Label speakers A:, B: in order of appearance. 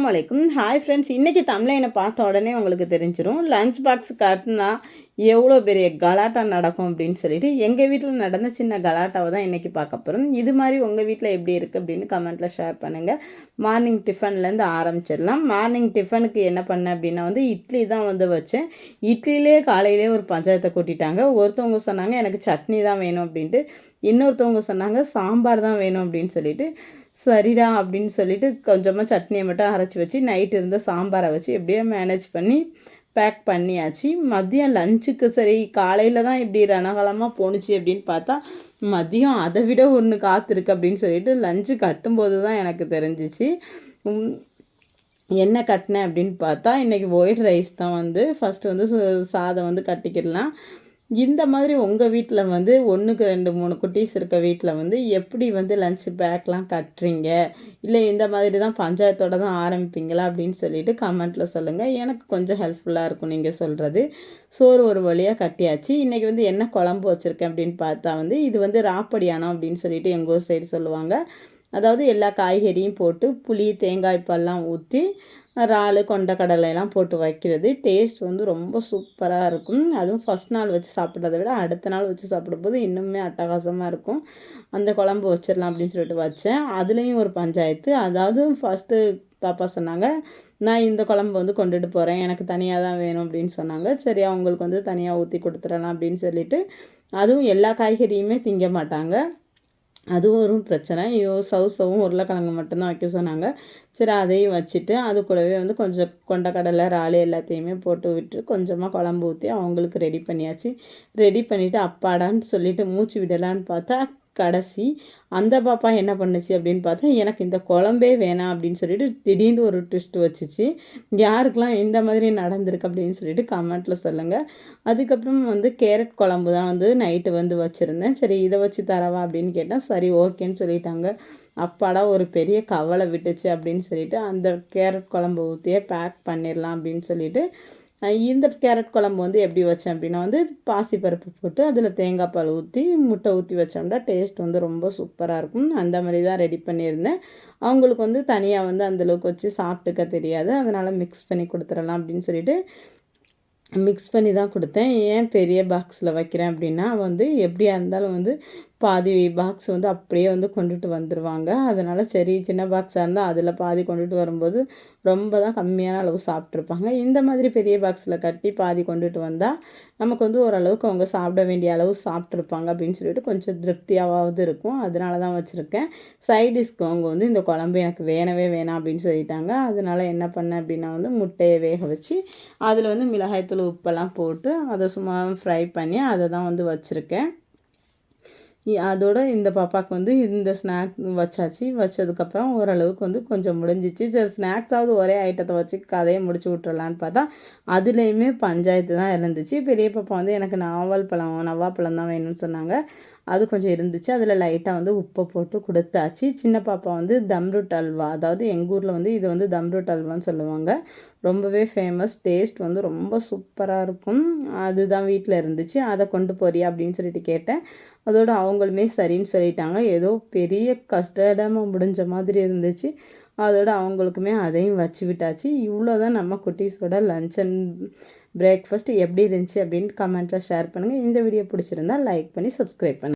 A: வலைக்கும் hi friends இன்றைக்கி தமிழனை பார்த்த உடனே உங்களுக்கு தெரிஞ்சிடும் லஞ்ச் பாக்ஸ் காட்டினா எவ்வளோ பெரிய கலாட்டா நடக்கும் அப்படின்னு சொல்லிட்டு எங்கள் வீட்டில் நடந்த சின்ன கலாட்டாவை தான் இன்றைக்கி பார்க்க போகிறோம் இது மாதிரி உங்கள் வீட்டில் எப்படி இருக்குது அப்படின்னு கமெண்ட்டில் ஷேர் பண்ணுங்கள் மார்னிங் டிஃபன்லேருந்து ஆரம்பிச்சிடலாம். மார்னிங் டிஃபனுக்கு என்ன பண்ணேன் அப்படின்னா வந்து இட்லி தான் வந்து வச்சேன். இட்லிலே காலையிலே ஒரு பஞ்சாயத்தை கூட்டிட்டாங்க. ஒருத்தவங்க சொன்னாங்க எனக்கு சட்னி தான் வேணும் அப்படின்ட்டு. இன்னொருத்தவங்க சொன்னாங்க சாம்பார் தான் வேணும் அப்படின்னு சொல்லிட்டு. சரிடா அப்படின்னு சொல்லிட்டு கொஞ்சமாக சட்னியை மட்டும் அரைச்சி வச்சு நைட்டு இருந்த சாம்பாரை வச்சு எப்படியோ மேனேஜ் பண்ணி பேக் பண்ணியாச்சு. மதியம் லஞ்சுக்கு சரி காலையில் தான் இப்படி ரணகலமாக போணுச்சு அப்படின்னு பார்த்தா மதியம் அதை விட ஒன்று காத்திருக்கு அப்படின்னு சொல்லிட்டு லஞ்சு கட்டும்போது தான் எனக்கு தெரிஞ்சிச்சு. என்ன கட்டினேன் அப்படின்னு பார்த்தா இன்றைக்கி ஒயிட் ரைஸ் தான் வந்து ஃபஸ்ட்டு வந்து சாதம் வந்து கட்டிக்கிடலாம். இந்த மாதிரி உங்கள் வீட்டில் வந்து ஒன்றுக்கு ரெண்டு மூணு குட்டீஸ் இருக்க வீட்டில் வந்து எப்படி வந்து லஞ்ச் பேக்லாம் கட்டுறீங்க? இல்லை இந்த மாதிரி தான் பஞ்சாயத்தோட தான் ஆரம்பிப்பீங்களா? அப்படின்னு சொல்லிட்டு கமெண்ட்டில் சொல்லுங்கள் எனக்கு கொஞ்சம் ஹெல்ப்ஃபுல்லாக இருக்கும் நீங்கள் சொல்கிறது சோறு ஒரு வழியாக கட்டியாச்சு. இன்றைக்கி வந்து என்ன குழம்பு வச்சுருக்கேன் அப்படின்னு பார்த்தா வந்து இது வந்து ராப்படியானம் அப்படின்னு சொல்லிட்டு எங்கள் ஊர் சைடு சொல்லுவாங்க. அதாவது எல்லா காய்கறியும் போட்டு புளி தேங்காய் பால்லாம் ஊற்றி இறால் கொண்டக்கடலையெல்லாம் போட்டு வைக்கிறது. டேஸ்ட் வந்து ரொம்ப சூப்பராக இருக்கும். அதுவும் ஃபஸ்ட் நாள் வச்சு சாப்பிட்றத விட அடுத்த நாள் வச்சு சாப்பிடும்போது இன்னுமே அட்டகாசமாக இருக்கும். அந்த குழம்பு வச்சிடலாம் அப்படின்னு சொல்லிட்டு வச்சேன். அதுலேயும் ஒரு பஞ்சாயத்து. அதாவது ஃபஸ்ட்டு பாப்பா சொன்னாங்க நான் இந்த குழம்பு வந்து கொண்டுட்டு போகிறேன் எனக்கு தனியாக தான் வேணும் அப்படின்னு சொன்னாங்க. சரி அவங்களுக்கு வந்து தனியாக ஊற்றி கொடுத்துடலாம் அப்படின்னு சொல்லிட்டு. அதுவும் எல்லா காய்கறியுமே திங்க மாட்டாங்க. அது ஒரு பிரச்சனை. ஐயோ சவு சவும் உருளைக்கிழங்கு மட்டும்தான் வைக்க சொன்னாங்க. சரி அதையும் வச்சுட்டு அது கூடவே வந்து கொஞ்சம் கொண்டக்கடலை ராலி எல்லாத்தையுமே போட்டு விட்டு கொஞ்சமாக குழம்பு ஊற்றி அவங்களுக்கு ரெடி பண்ணியாச்சு. ரெடி பண்ணிவிட்டு அப்பாடான்னு சொல்லிவிட்டு மூச்சு விடலான்னு பார்த்தா கடைசி. அந்த பாப்பா என்ன பண்ணுச்சு அப்படின்னு பார்த்தா எனக்கு இந்த குழம்பே வேணாம் அப்படின்னு சொல்லிட்டு திடீர்னு ஒரு ட்விஸ்ட் வச்சுச்சு. யாருக்கெலாம் இந்த மாதிரி நடந்திருக்கு அப்படின்னு சொல்லிட்டு கமெண்ட்டில் சொல்லுங்கள் அதுக்கப்புறம் வந்து கேரட் குழம்பு தான் வந்து நைட்டு வந்து வச்சுருந்தேன். சரி இதை வச்சு தரவா அப்படின்னு கேட்டால் சரி ஓகேன்னு சொல்லிட்டாங்க. அப்பாடா ஒரு பெரிய கவலை விட்டுச்சு அப்படின்னு சொல்லிட்டு அந்த கேரட் குழம்பு ஊற்றியே பேக் பண்ணிடலாம் அப்படின்னு சொல்லிட்டு இந்த கேரட் குழம்பு வந்து எப்படி வச்சேன் அப்படின்னா வந்து பாசிப்பருப்பு போட்டு அதில் தேங்காய் பால் ஊற்றி முட்டை ஊற்றி வச்சோம்னா டேஸ்ட் வந்து ரொம்ப சூப்பராக இருக்கும். அந்த மாதிரி தான் ரெடி பண்ணியிருந்தேன். அவங்களுக்கு வந்து தனியாக வந்து அந்தளவுக்கு வச்சு சாப்பிட்டுக்க தெரியாது. அதனால் மிக்ஸ் பண்ணி கொடுத்துடலாம் அப்படின்னு சொல்லிட்டு மிக்ஸ் பண்ணி தான் கொடுத்தேன். ஏன் பெரிய பாக்ஸில் வைக்கிறேன் அப்படின்னா வந்து எப்படியா இருந்தாலும் வந்து பாதி பாக்ஸ் வந்து அப்படியே வந்து கொண்டுட்டு வந்துடுவாங்க அதனால் சரி சின்ன பாக்ஸாக இருந்தால் அதில் பாதி கொண்டுட்டு வரும்போது ரொம்ப தான் கம்மியான அளவு சாப்பிட்ருப்பாங்க இந்த மாதிரி பெரிய பாக்ஸில் கட்டி பாதி கொண்டுட்டு வந்தால் நமக்கு வந்து ஓரளவுக்கு அவங்க சாப்பிட வேண்டிய அளவு சாப்பிட்ருப்பாங்க அப்படின்னு சொல்லிட்டு கொஞ்சம் திருப்தியாவது இருக்கும். அதனால தான் வச்சுருக்கேன். சைடிஷ்க்கு அவங்க வந்து இந்த குழம்பு எனக்கு வேணவே வேணாம் அப்படின்னு சொல்லிட்டாங்க. அதனால் என்ன பண்ணேன் அப்படின்னா வந்து முட்டையை வேக வச்சு அதில் வந்து மிளகாய்த்தூள் உப்பெல்லாம் போட்டு அதை சும்மா ஃப்ரை பண்ணி அதை தான் வந்து வச்சுருக்கேன். அதோட இந்த பாப்பாவுக்கு வந்து இந்த ஸ்நாக் வச்சாச்சு. வச்சதுக்கப்புறம் ஓரளவுக்கு வந்து கொஞ்சம் முடிஞ்சிச்சு. சரி ஸ்நாக்ஸாவது ஒரே ஐட்டத்தை வச்சு கதையை முடிச்சு விட்றலான்னு பார்த்தா அதுலேயுமே பஞ்சாயத்து தான் இருந்துச்சு. பெரிய பாப்பா வந்து எனக்கு நாவல் பழம் நவாப்பழம் தான் வேணும்னு சொன்னாங்க. அது கொஞ்சம் இருந்துச்சு. அதில் லைட்டாக வந்து உப்பை போட்டு கொடுத்தாச்சு. சின்ன பாப்பா வந்து தம்ருட் அல்வா. அதாவது எங்கள் ஊரில் வந்து இது வந்து தம்ருட் அல்வான்னு சொல்லுவாங்க. ரொம்பவே ஃபேமஸ் டேஸ்ட் வந்து ரொம்ப சூப்பராக இருக்கும். அதுதான் வீட்டில் இருந்துச்சு. அதை கொண்டு போறியா அப்படின்னு சொல்லிட்டு கேட்டேன். அதோட அவங்களுமே சரின்னு சொல்லிட்டாங்க. ஏதோ பெரிய கஷ்டமாக முடிஞ்ச மாதிரி இருந்துச்சு. அதோட அவங்களுக்குமே அதையும் வச்சு விட்டாச்சு. இவ்வளோ தான் நம்ம குட்டீஸோட லஞ்ச் அண்ட் பிரேக்ஃபாஸ்ட் எப்படி இருந்துச்சு அப்படின்னு கமெண்ட்டில் ஷேர் பண்ணுங்கள் இந்த வீடியோ பிடிச்சிருந்தா லைக் பண்ணி சப்ஸ்கிரைப் பண்ணுங்கள்